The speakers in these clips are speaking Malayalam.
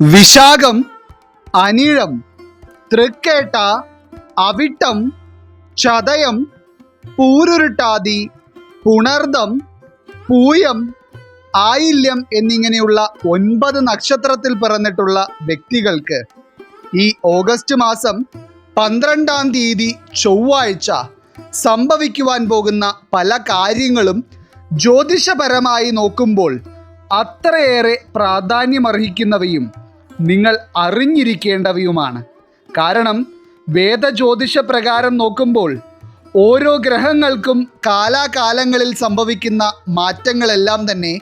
വിശാഖം അനിഴം തൃക്കേട്ട അവിട്ടം ചതയം പൂരുരുട്ടാതി പുണർദം പൂയം ആയില്യം എന്നിങ്ങനെയുള്ള ഒൻപത് നക്ഷത്രത്തിൽ പിറന്നിട്ടുള്ള വ്യക്തികൾക്ക് ഈ ഓഗസ്റ്റ് മാസം പന്ത്രണ്ടാം തീയതി ചൊവ്വാഴ്ച സംഭവിക്കുവാൻ പോകുന്ന പല കാര്യങ്ങളും ജ്യോതിഷപരമായി നോക്കുമ്പോൾ അത്രയേറെ പ്രാധാന്യമർഹിക്കുന്നവയും നിങ്ങൾ അറിഞ്ഞിരിക്കേണ്ടവയുമാണ്. കാരണം വേദജ്യോതിഷ പ്രകാരം നോക്കുമ്പോൾ ഓരോ ഗ്രഹങ്ങൾക്കും കാലാകാലങ്ങളിൽ സംഭവിക്കുന്ന മാറ്റങ്ങളെല്ലാം തന്നെ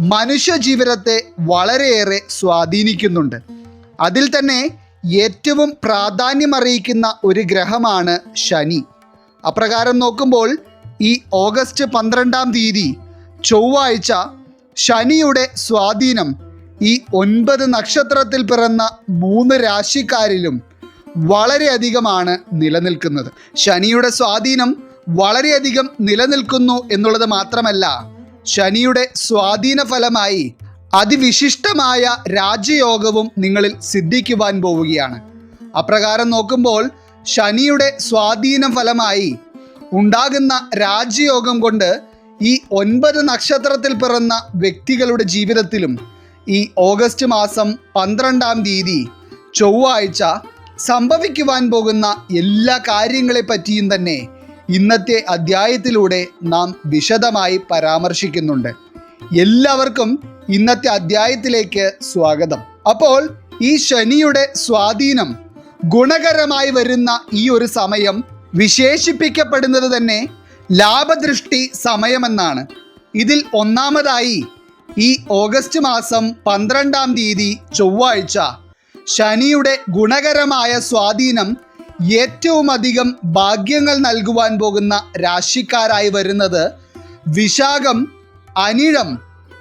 മനുഷ്യജീവിതത്തെ വളരെയേറെ സ്വാധീനിക്കുന്നുണ്ട്. അതിൽ തന്നെ ഏറ്റവും പ്രാധാന്യമറിയിക്കുന്ന ഒരു ഗ്രഹമാണ് ശനി. അപ്രകാരം നോക്കുമ്പോൾ ഈ ഓഗസ്റ്റ് പന്ത്രണ്ടാം തീയതി ചൊവ്വാഴ്ച ശനിയുടെ സ്വാധീനം ഈ ഒൻപത് നക്ഷത്രത്തിൽ പിറന്ന മൂന്ന് രാശിക്കാരിലും വളരെയധികമാണ് നിലനിൽക്കുന്നത്. ശനിയുടെ സ്വാധീനം വളരെയധികം നിലനിൽക്കുന്നു എന്നുള്ളത് മാത്രമല്ല ശനിയുടെ സ്വാധീന ഫലമായി അതിവിശിഷ്ടമായ രാജയോഗവും നിങ്ങളിൽ സിദ്ധിക്കുവാൻ പോവുകയാണ്. അപ്രകാരം നോക്കുമ്പോൾ ശനിയുടെ സ്വാധീന ഫലമായി ഉണ്ടാകുന്ന രാജയോഗം കൊണ്ട് ഈ ഒൻപത് നക്ഷത്രത്തിൽ പിറന്ന വ്യക്തികളുടെ ജീവിതത്തിലും ഈ ഓഗസ്റ്റ് മാസം പന്ത്രണ്ടാം തീയതി ചൊവ്വാഴ്ച സംഭവിക്കുവാൻ പോകുന്ന എല്ലാ കാര്യങ്ങളെ പറ്റിയും തന്നെ ഇന്നത്തെ അധ്യായത്തിലൂടെ നാം വിശദമായി പരാമർശിക്കുന്നുണ്ട്. എല്ലാവർക്കും ഇന്നത്തെ അധ്യായത്തിലേക്ക് സ്വാഗതം. അപ്പോൾ ഈ ശനിയുടെ സ്വാധീനം ഗുണകരമായി വരുന്ന ഈ ഒരു സമയം വിശേഷിപ്പിക്കപ്പെടുന്നത് തന്നെ ലാഭദൃഷ്ടി സമയമെന്നാണ്. ഇതിൽ ഒന്നാമതായി ഈ ഓഗസ്റ്റ് മാസം പന്ത്രണ്ടാം തീയതി ചൊവ്വാഴ്ച ശനിയുടെ ഗുണകരമായ സ്വാധീനം ഏറ്റവും അധികം ഭാഗ്യങ്ങൾ നൽകുവാൻ പോകുന്ന രാശിക്കാരായി വരുന്നത് വിശാഖം അനിഴം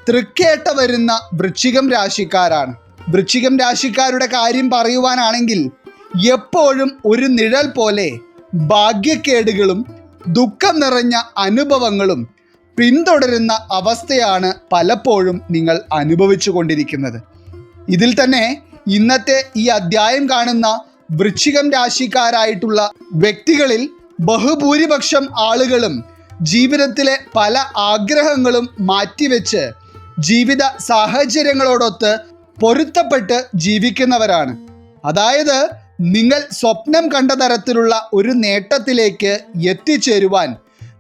തൃക്കേട്ട വരുന്ന വൃശ്ചികം രാശിക്കാരാണ്. വൃശ്ചികം രാശിക്കാരുടെ കാര്യം പറയുവാനാണെങ്കിൽ എപ്പോഴും ഒരു നിഴൽ പോലെ ഭാഗ്യക്കേടുകളും ദുഃഖം നിറഞ്ഞ അനുഭവങ്ങളും പിന്തുടരുന്ന അവസ്ഥയാണ് പലപ്പോഴും നിങ്ങൾ അനുഭവിച്ചു കൊണ്ടിരിക്കുന്നത്. ഇതിൽ തന്നെ ഇന്നത്തെ ഈ അധ്യായം കാണുന്ന വൃശ്ചികം രാശിക്കാരായിട്ടുള്ള വ്യക്തികളിൽ ബഹുഭൂരിപക്ഷം ആളുകളും ജീവിതത്തിലെ പല ആഗ്രഹങ്ങളും മാറ്റിവെച്ച് ജീവിത സാഹചര്യങ്ങളോടൊത്ത് പൊരുത്തപ്പെട്ട് ജീവിക്കുന്നവരാണ്. അതായത് നിങ്ങൾ സ്വപ്നം കണ്ട തരത്തിലുള്ള ഒരു നേട്ടത്തിലേക്ക് എത്തിച്ചേരുവാൻ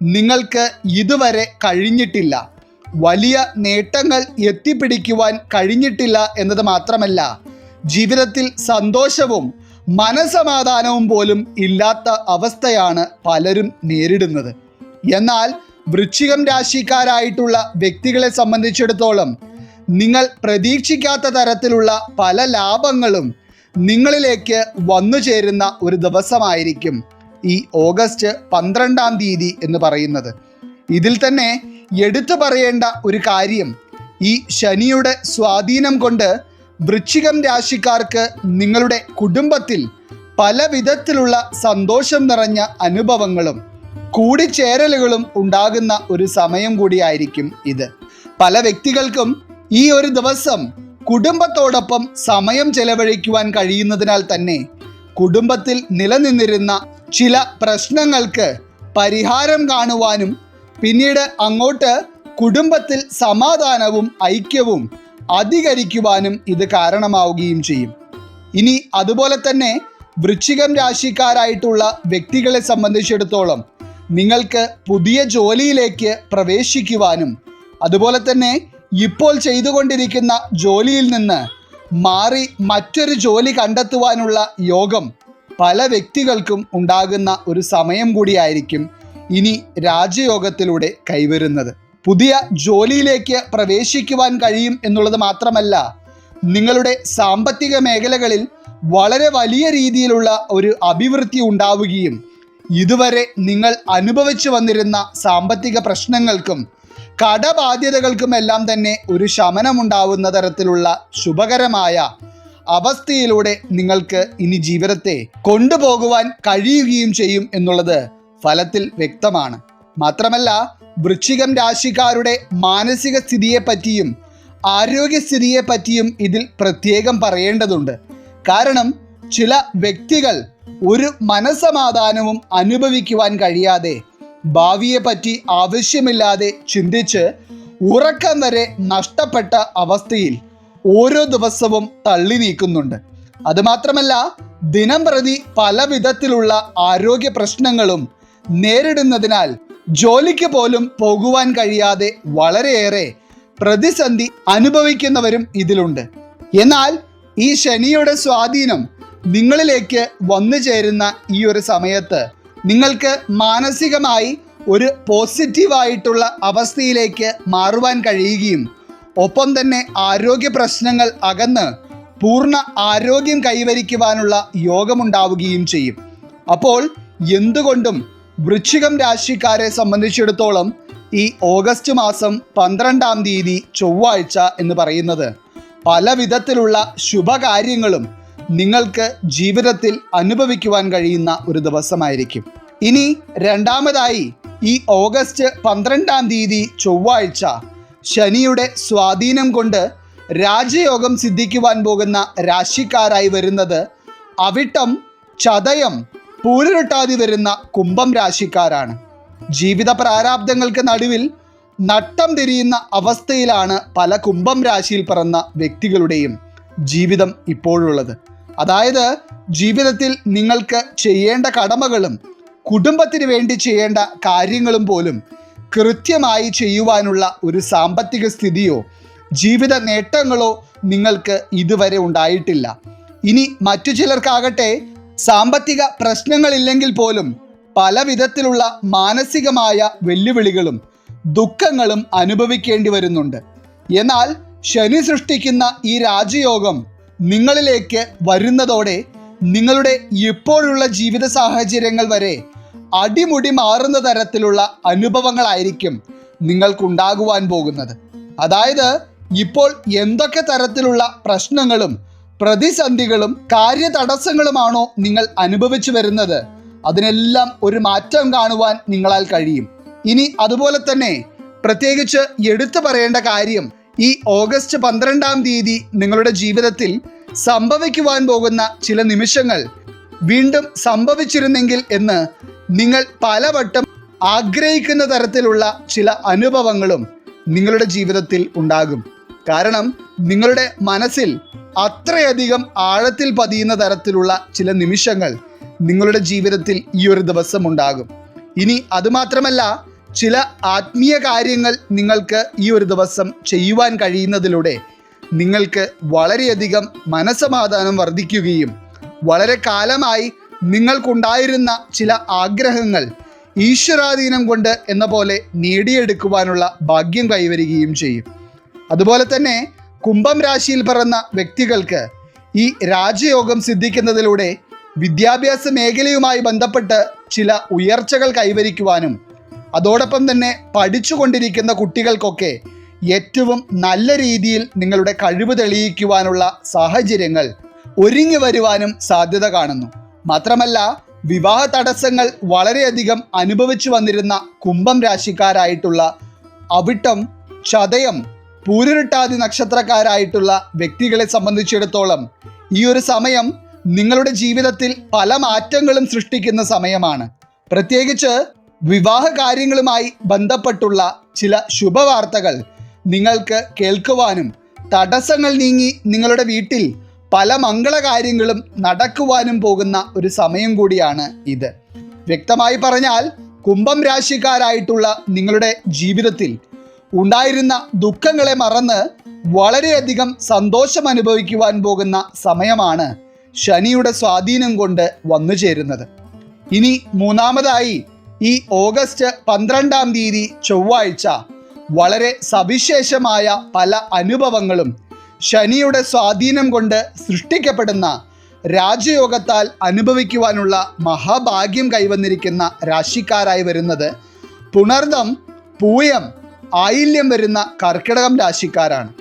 നിങ്ങൾക്ക് ഇതുവരെ കഴിഞ്ഞിട്ടില്ല. വലിയ നേട്ടങ്ങൾ എത്തിപ്പിടിക്കുവാൻ കഴിഞ്ഞിട്ടില്ല എന്നത് മാത്രമല്ല ജീവിതത്തിൽ സന്തോഷവും മനസമാധാനവും പോലും ഇല്ലാത്ത അവസ്ഥയാണ് പലരും നേരിടുന്നത്. എന്നാൽ വൃശ്ചികം രാശിക്കാരായിട്ടുള്ള വ്യക്തികളെ സംബന്ധിച്ചിടത്തോളം നിങ്ങൾ പ്രതീക്ഷിക്കാത്ത തരത്തിലുള്ള പല ലാഭങ്ങളും നിങ്ങളിലേക്ക് വന്നു ചേരുന്ന ഒരു ദിവസമായിരിക്കും. ഈ ഓഗസ്റ്റ് പന്ത്രണ്ടാം തീയതി എന്ന് പറയുന്നത്. ഇതിൽ തന്നെ എടുത്തു പറയേണ്ട ഒരു കാര്യം ഈ ശനിയുടെ സ്വാധീനം കൊണ്ട് വൃശ്ചികം രാശിക്കാർക്ക് നിങ്ങളുടെ കുടുംബത്തിൽ പല വിധത്തിലുള്ള സന്തോഷം നിറഞ്ഞ അനുഭവങ്ങളും കൂടിച്ചേരലുകളും ഉണ്ടാകുന്ന ഒരു സമയം കൂടിയായിരിക്കും ഇത്. പല വ്യക്തികൾക്കും ഈ ഒരു ദിവസം കുടുംബത്തോടൊപ്പം സമയം ചെലവഴിക്കുവാൻ കഴിയുന്നതിനാൽ തന്നെ കുടുംബത്തിൽ നിലനിന്നിരുന്ന ചില പ്രശ്നങ്ങൾക്ക് പരിഹാരം കാണുവാനും പിന്നീട് അങ്ങോട്ട് കുടുംബത്തിൽ സമാധാനവും ഐക്യവും അധികരിക്കുവാനും ഇത് കാരണമാവുകയും ചെയ്യും. ഇനി അതുപോലെ തന്നെ വൃശ്ചികം രാശിക്കാരായിട്ടുള്ള വ്യക്തികളെ സംബന്ധിച്ചിടത്തോളം നിങ്ങൾക്ക് പുതിയ ജോലിയിലേക്ക് പ്രവേശിക്കുവാനും അതുപോലെ തന്നെ ഇപ്പോൾ ചെയ്തുകൊണ്ടിരിക്കുന്ന ജോലിയിൽ നിന്ന് മാറി മറ്റൊരു ജോലി കണ്ടെത്തുവാനുള്ള യോഗം പല വ്യക്തികൾക്കും ഉണ്ടാകുന്ന ഒരു സമയം കൂടിയായിരിക്കും ഇനി രാജയോഗത്തിലൂടെ കൈവരുന്നത്. പുതിയ ജോലിയിലേക്ക് പ്രവേശിക്കുവാൻ കഴിയും എന്നുള്ളത് മാത്രമല്ല നിങ്ങളുടെ സാമ്പത്തിക മേഖലകളിൽ വളരെ വലിയ രീതിയിലുള്ള ഒരു അഭിവൃദ്ധി ഉണ്ടാവുകയും ഇതുവരെ നിങ്ങൾ അനുഭവിച്ചു വന്നിരുന്ന സാമ്പത്തിക പ്രശ്നങ്ങൾക്കും കടബാധ്യതകൾക്കുമെല്ലാം തന്നെ ഒരു ശമനമുണ്ടാവുന്ന തരത്തിലുള്ള ശുഭകരമായ അവസ്ഥയിലൂടെ നിങ്ങൾക്ക് ഇനി ജീവിതത്തെ കൊണ്ടുപോകുവാൻ കഴിയുകയും ചെയ്യും എന്നുള്ളത് ഫലത്തിൽ വ്യക്തമാണ്. മാത്രമല്ല വൃശ്ചികം രാശിക്കാരുടെ മാനസിക സ്ഥിതിയെപ്പറ്റിയും ആരോഗ്യസ്ഥിതിയെപ്പറ്റിയും ആരോഗ്യസ്ഥിതിയെ പറ്റിയും ഇതിൽ പ്രത്യേകം പറയേണ്ടതുണ്ട്. കാരണം ചില വ്യക്തികൾ ഒരു മനസമാധാനവും അനുഭവിക്കുവാൻ കഴിയാതെ ഭാവിയെപ്പറ്റി ആവശ്യമില്ലാതെ ചിന്തിച്ച് ഉറക്കം വരെ നഷ്ടപ്പെട്ട അവസ്ഥയിൽ ഓരോ ദിവസവും തള്ളി നീക്കുന്നുണ്ട്. അതുമാത്രമല്ല ദിനം പ്രതി പല വിധത്തിലുള്ള ആരോഗ്യ പ്രശ്നങ്ങളും നേരിടുന്നതിനാൽ ജോലിക്ക് പോലും പോകുവാൻ കഴിയാതെ വളരെയേറെ പ്രതിസന്ധി അനുഭവിക്കുന്നവരും ഇതിലുണ്ട്. എന്നാൽ ഈ ശനിയുടെ സ്വാധീനം നിങ്ങളിലേക്ക് വന്നു ചേരുന്ന ഈ ഒരു സമയത്ത് നിങ്ങൾക്ക് മാനസികമായി ഒരു പോസിറ്റീവായിട്ടുള്ള അവസ്ഥയിലേക്ക് മാറുവാൻ കഴിയുകയും ഒപ്പം തന്നെ ആരോഗ്യ പ്രശ്നങ്ങൾ അകന്ന് പൂർണ ആരോഗ്യം കൈവരിക്കുവാനുള്ള യോഗമുണ്ടാവുകയും ചെയ്യും. അപ്പോൾ എന്തുകൊണ്ടും വൃശ്ചികം രാശിക്കാരെ സംബന്ധിച്ചിടത്തോളം ഈ ഓഗസ്റ്റ് മാസം പന്ത്രണ്ടാം തീയതി ചൊവ്വാഴ്ച എന്ന് പറയുന്നത് പല വിധത്തിലുള്ള ശുഭകാര്യങ്ങളും നിങ്ങൾക്ക് ജീവിതത്തിൽ അനുഭവിക്കുവാൻ കഴിയുന്ന ഒരു ദിവസമായിരിക്കും. ഇനി രണ്ടാമതായി ഈ ഓഗസ്റ്റ് പന്ത്രണ്ടാം തീയതി ചൊവ്വാഴ്ച ശനിയുടെ സ്വാധീനം കൊണ്ട് രാജയോഗം സിദ്ധിക്കുവാൻ പോകുന്ന രാശിക്കാരായി വരുന്നത് അവിട്ടം ചതയം പൂരിട്ടാതി വരുന്ന കുംഭം രാശിക്കാരാണ്. ജീവിത പ്രാരാബ്ദങ്ങൾക്ക് നടുവിൽ നട്ടം തിരിയുന്ന അവസ്ഥയിലാണ് പല കുംഭം രാശിയിൽ പിറന്ന വ്യക്തികളുടെയും ജീവിതം ഇപ്പോഴുള്ളത്. അതായത് ജീവിതത്തിൽ നിങ്ങൾക്ക് ചെയ്യേണ്ട കടമകളും കുടുംബത്തിന് വേണ്ടി ചെയ്യേണ്ട കാര്യങ്ങളും പോലും കൃത്യമായി ചെയ്യുവാനുള്ള ഒരു സാമ്പത്തിക സ്ഥിതിയോ ജീവിത നേട്ടങ്ങളോ നിങ്ങൾക്ക് ഇതുവരെ ഉണ്ടായിട്ടില്ല. ഇനി മറ്റു ചിലർക്കാകട്ടെ സാമ്പത്തിക പ്രശ്നങ്ങളില്ലെങ്കിൽ പോലും പല വിധത്തിലുള്ള മാനസികമായ വെല്ലുവിളികളും ദുഃഖങ്ങളും അനുഭവിക്കേണ്ടി വരുന്നുണ്ട്. എന്നാൽ ശനി സൃഷ്ടിക്കുന്ന ഈ രാജയോഗം നിങ്ങളിലേക്ക് വരുന്നതോടെ നിങ്ങളുടെ ഇപ്പോഴുള്ള ജീവിത സാഹചര്യങ്ങൾ വരെ അടിമുടി മാറുന്ന തരത്തിലുള്ള അനുഭവങ്ങളായിരിക്കും നിങ്ങൾക്കുണ്ടാകുവാൻ പോകുന്നത്. അതായത് ഇപ്പോൾ എന്തൊക്കെ തരത്തിലുള്ള പ്രശ്നങ്ങളും പ്രതിസന്ധികളും കാര്യതടസ്സങ്ങളുമാണോ നിങ്ങൾ അനുഭവിച്ചു വരുന്നത്? അതിനെല്ലാം ഒരു മാറ്റം കാണുവാൻ നിങ്ങളാൽ കഴിയും. ഇനി അതുപോലെ തന്നെ പ്രത്യേകിച്ച് എടുത്തു പറയേണ്ട കാര്യം ഈ ഓഗസ്റ്റ് പന്ത്രണ്ടാം തീയതി നിങ്ങളുടെ ജീവിതത്തിൽ സംഭവിക്കുവാൻ പോകുന്ന ചില നിമിഷങ്ങൾ വീണ്ടും സംഭവിച്ചിരുന്നെങ്കിൽ എന്ന് നിങ്ങൾ പലവട്ടം ആഗ്രഹിക്കുന്ന തരത്തിലുള്ള ചില അനുഭവങ്ങളും നിങ്ങളുടെ ജീവിതത്തിൽ ഉണ്ടാകും. കാരണം നിങ്ങളുടെ മനസ്സിൽ അത്രയധികം ആഴത്തിൽ പതിയുന്ന തരത്തിലുള്ള ചില നിമിഷങ്ങൾ നിങ്ങളുടെ ജീവിതത്തിൽ ഈ ഒരു ദിവസം ഉണ്ടാകും. ഇനി അതുമാത്രമല്ല ചില ആത്മീയ കാര്യങ്ങൾ നിങ്ങൾക്ക് ഈ ഒരു ദിവസം ചെയ്യുവാൻ കഴിയുന്നതിലൂടെ നിങ്ങൾക്ക് വളരെയധികം മനസമാധാനം വർദ്ധിക്കുകയും വളരെ കാലമായി നിങ്ങൾക്കുണ്ടായിരുന്ന ചില ആഗ്രഹങ്ങൾ ഈശ്വരാധീനം കൊണ്ട് എന്ന പോലെ നേടിയെടുക്കുവാനുള്ള ഭാഗ്യം കൈവരികയും ചെയ്യും. അതുപോലെ തന്നെ കുംഭം രാശിയിൽ പിറന്ന വ്യക്തികൾക്ക് ഈ രാജയോഗം സിദ്ധിക്കുന്നതിലൂടെ വിദ്യാഭ്യാസ മേഖലയുമായി ബന്ധപ്പെട്ട് ചില ഉയർച്ചകൾ കൈവരിക്കുവാനും അതോടൊപ്പം തന്നെ പഠിച്ചുകൊണ്ടിരിക്കുന്ന കുട്ടികൾക്കൊക്കെ ഏറ്റവും നല്ല രീതിയിൽ നിങ്ങളുടെ കഴിവ് തെളിയിക്കുവാനുള്ള സാഹചര്യങ്ങൾ ഒരുങ്ങി വരുവാനും സാധ്യത കാണുന്നു. മാത്രമല്ല വിവാഹ തടസ്സങ്ങൾ വളരെയധികം അനുഭവിച്ചു വന്നിരുന്ന കുംഭം രാശിക്കാരായിട്ടുള്ള അവിട്ടം ചതയം പൂരുരുട്ടാതി നക്ഷത്രക്കാരായിട്ടുള്ള വ്യക്തികളെ സംബന്ധിച്ചിടത്തോളം ഈ ഒരു സമയം നിങ്ങളുടെ ജീവിതത്തിൽ പല മാറ്റങ്ങളും സൃഷ്ടിക്കുന്ന സമയമാണ്. പ്രത്യേകിച്ച് വിവാഹ കാര്യങ്ങളുമായി ബന്ധപ്പെട്ടുള്ള ചില ശുഭവാർത്തകൾ നിങ്ങൾക്ക് കേൾക്കുവാനും തടസ്സങ്ങൾ നീങ്ങി നിങ്ങളുടെ വീട്ടിൽ പല മംഗളകാര്യങ്ങളും നടക്കുവാനും പോകുന്ന ഒരു സമയം കൂടിയാണ് ഇത്. വ്യക്തമായി പറഞ്ഞാൽ കുംഭം രാശിക്കാരായിട്ടുള്ള നിങ്ങളുടെ ജീവിതത്തിൽ ഉണ്ടായിരുന്ന ദുഃഖങ്ങളെ മറന്ന് വളരെയധികം സന്തോഷം അനുഭവിക്കുവാൻ പോകുന്ന സമയമാണ് ശനിയുടെ സ്വാധീനം കൊണ്ട് വന്നു ചേരുന്നത് ഇനി മൂന്നാമതായി ഈ ഓഗസ്റ്റ് പന്ത്രണ്ടാം തീയതി ചൊവ്വാഴ്ച വളരെ സവിശേഷമായ പല അനുഭവങ്ങളും ശനിയുടെ സ്വാധീനം കൊണ്ട് സൃഷ്ടിക്കപ്പെടുന്ന രാജയോഗത്താൽ അനുഭവിക്കുവാനുള്ള മഹാഭാഗ്യം കൈവന്നിരിക്കുന്ന രാശിക്കാരായി വരുന്നത് പുണർദം പൂയം ആയില്യം വരുന്ന കർക്കിടകം രാശിക്കാരാണ്.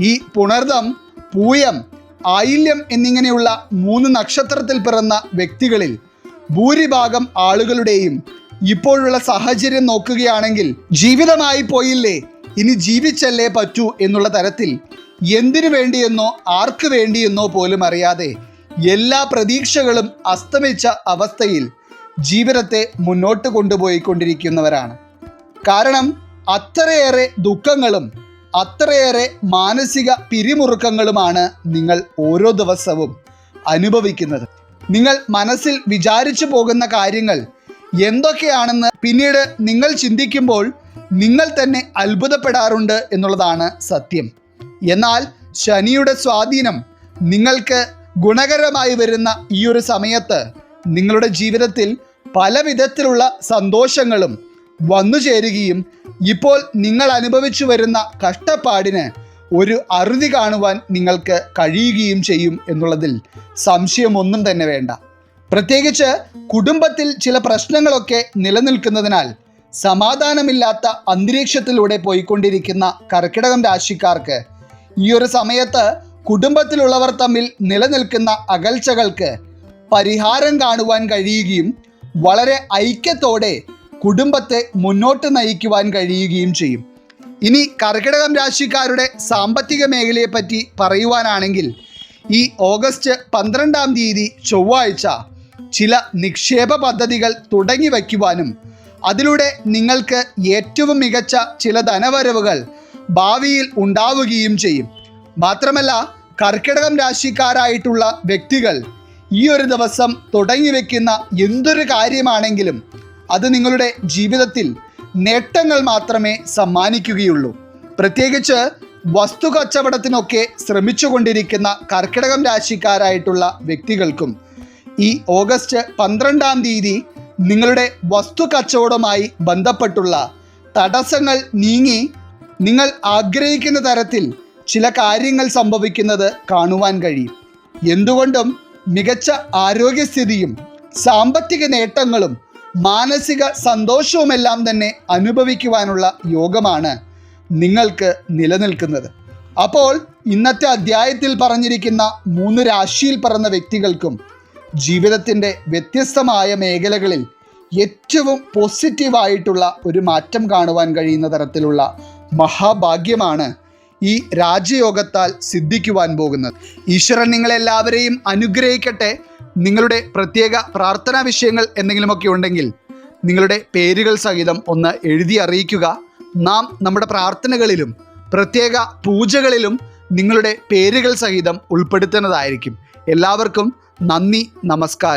ഈ പുണർദം പൂയം ആയില്യം എന്നിങ്ങനെയുള്ള മൂന്ന് നക്ഷത്രത്തിൽ പിറന്ന വ്യക്തികളിൽ ഭൂരിഭാഗം ആളുകളുടെയും ഇപ്പോഴുള്ള സാഹചര്യം നോക്കുകയാണെങ്കിൽ ജീവിതമായി പോയില്ലേ? ഇനി ജീവിച്ചല്ലേ പറ്റൂ എന്നുള്ള തരത്തിൽ എന്തിനു വേണ്ടിയെന്നോ ആർക്ക് വേണ്ടിയെന്നോ പോലും അറിയാതെ എല്ലാ പ്രതീക്ഷകളും അസ്തമിച്ച അവസ്ഥയിൽ ജീവിതത്തെ മുന്നോട്ട് കൊണ്ടുപോയിക്കൊണ്ടിരിക്കുന്നവരാണ്. കാരണം അത്രയേറെ ദുഃഖങ്ങളും അത്രയേറെ മാനസിക പിരിമുറുക്കങ്ങളുമാണ് നിങ്ങൾ ഓരോ ദിവസവും അനുഭവിക്കുന്നത്. നിങ്ങൾ മനസ്സിൽ വിചാരിച്ചു പോകുന്ന കാര്യങ്ങൾ എന്തൊക്കെയാണെന്ന് പിന്നീട് നിങ്ങൾ ചിന്തിക്കുമ്പോൾ നിങ്ങൾ തന്നെ അത്ഭുതപ്പെടാറുണ്ട് എന്നുള്ളതാണ് സത്യം. എന്നാൽ ശനിയുടെ സ്വാധീനം നിങ്ങൾക്ക് ഗുണകരമായി വരുന്ന ഈ ഒരു സമയത്ത് നിങ്ങളുടെ ജീവിതത്തിൽ പല വിധത്തിലുള്ള സന്തോഷങ്ങളും വന്നു ചേരുകയും ഇപ്പോൾ നിങ്ങൾ അനുഭവിച്ചു വരുന്ന കഷ്ടപ്പാടിന് ഒരു അറുതി കാണുവാൻ നിങ്ങൾക്ക് കഴിയുകയും ചെയ്യും എന്നുള്ളതിൽ സംശയമൊന്നും തന്നെ വേണ്ട. പ്രത്യേകിച്ച് കുടുംബത്തിൽ ചില പ്രശ്നങ്ങളൊക്കെ നിലനിൽക്കുന്നതിനാൽ സമാധാനമില്ലാത്ത അന്തരീക്ഷത്തിലൂടെ പോയിക്കൊണ്ടിരിക്കുന്ന കർക്കിടകം രാശിക്കാർക്ക് ഈ ഒരു സമയത്ത് കുടുംബത്തിലുള്ളവർ തമ്മിൽ നിലനിൽക്കുന്ന അകൽച്ചകൾക്ക് പരിഹാരം കാണുവാൻ കഴിയുകയും വളരെ ഐക്യത്തോടെ കുടുംബത്തെ മുന്നോട്ട് നയിക്കുവാൻ കഴിയുകയും ചെയ്യും. ഇനി കർക്കിടകം രാശിക്കാരുടെ സാമ്പത്തിക മേഖലയെപ്പറ്റി പറയുവാനാണെങ്കിൽ ഈ ഓഗസ്റ്റ് പന്ത്രണ്ടാം തീയതി ചൊവ്വാഴ്ച ചില നിക്ഷേപ പദ്ധതികൾ തുടങ്ങി വയ്ക്കുവാനും അതിലൂടെ നിങ്ങൾക്ക് ഏറ്റവും മികച്ച ചില ധനവരവുകൾ ഭാവിയിൽ ഉണ്ടാവുകയും ചെയ്യും. മാത്രമല്ല കർക്കിടകം രാശിക്കാരായിട്ടുള്ള വ്യക്തികൾ ഈ ഒരു ദിവസം തുടങ്ങി വയ്ക്കുന്ന എന്തൊരു കാര്യമാണെങ്കിലും അത് നിങ്ങളുടെ ജീവിതത്തിൽ നേട്ടങ്ങൾ മാത്രമേ സമ്മാനിക്കുകയുള്ളൂ. പ്രത്യേകിച്ച് വസ്തു കച്ചവടത്തിനൊക്കെ ശ്രമിച്ചുകൊണ്ടിരിക്കുന്ന കർക്കിടകം രാശിക്കാരായിട്ടുള്ള വ്യക്തികൾക്കും ഈ ഓഗസ്റ്റ് പന്ത്രണ്ടാം തീയതി നിങ്ങളുടെ വസ്തു കച്ചവടവുമായി ബന്ധപ്പെട്ടുള്ള തടസ്സങ്ങൾ നീങ്ങി നിങ്ങൾ ആഗ്രഹിക്കുന്ന തരത്തിൽ ചില കാര്യങ്ങൾ സംഭവിക്കുന്നത് കാണുവാൻ കഴിയും. എന്തുകൊണ്ടും മികച്ച ആരോഗ്യസ്ഥിതിയും സാമ്പത്തിക നേട്ടങ്ങളും മാനസിക സന്തോഷവുമെല്ലാം തന്നെ അനുഭവിക്കുവാനുള്ള യോഗമാണ് നിങ്ങൾക്ക് നിലനിൽക്കുന്നത്. അപ്പോൾ ഇന്നത്തെ അധ്യായത്തിൽ പറഞ്ഞിരിക്കുന്ന മൂന്ന് രാശിയിൽ പറഞ്ഞ വ്യക്തികൾക്കും ജീവിതത്തിന്റെ വ്യത്യസ്തമായ മേഖലകളിൽ ഏറ്റവും പോസിറ്റീവായിട്ടുള്ള ഒരു മാറ്റം കാണുവാൻ കഴിയുന്ന തരത്തിലുള്ള മഹാഭാഗ്യമാണ് ഈ രാജയോഗത്താൽ സിദ്ധിക്കുവാൻ പോകുന്നത്. ഈശ്വരൻ നിങ്ങളെല്ലാവരെയും അനുഗ്രഹിക്കട്ടെ. നിങ്ങളുടെ പ്രത്യേക പ്രാർത്ഥനാ വിഷയങ്ങൾ എന്തെങ്കിലുമൊക്കെ ഉണ്ടെങ്കിൽ നിങ്ങളുടെ പേരുകൾ സഹിതം ഒന്ന് എഴുതി അറിയിക്കുക. നാം നമ്മുടെ പ്രാർത്ഥനകളിലും പ്രത്യേക പൂജകളിലും നിങ്ങളുടെ പേരുകൾ സഹിതം ഉൾപ്പെടുത്തുന്നതായിരിക്കും. എല്ലാവർക്കും നന്ദി നമസ്കാരം.